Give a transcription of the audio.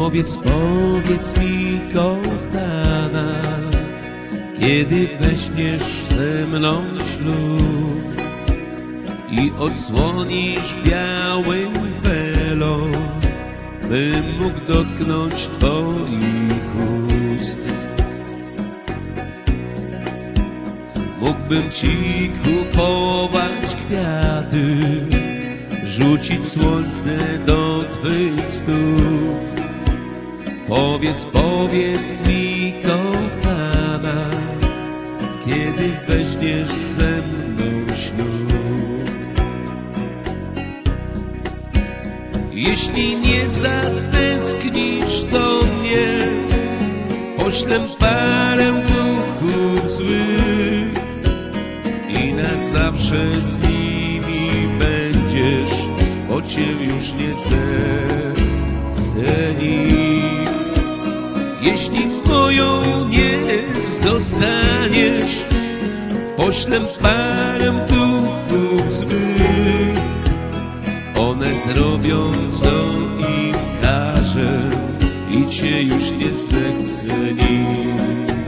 Powiedz, powiedz mi, kochana, kiedy weźmiesz ze mną ślub i odsłonisz biały welon, bym mógł dotknąć Twoich ust. Mógłbym Ci kupować kwiaty, rzucić słońce do Twych stóp. Powiedz, powiedz mi, kochana, kiedy weźmiesz ze mną ślub. Jeśli nie zatęsknisz do mnie, poślę parę duchów złych i na zawsze z nimi będziesz, bo cię już nie zechce Jeśli moją nie zostaniesz, poślę parę duchów złych. One zrobią co im każe i cię już nie zechce nikt.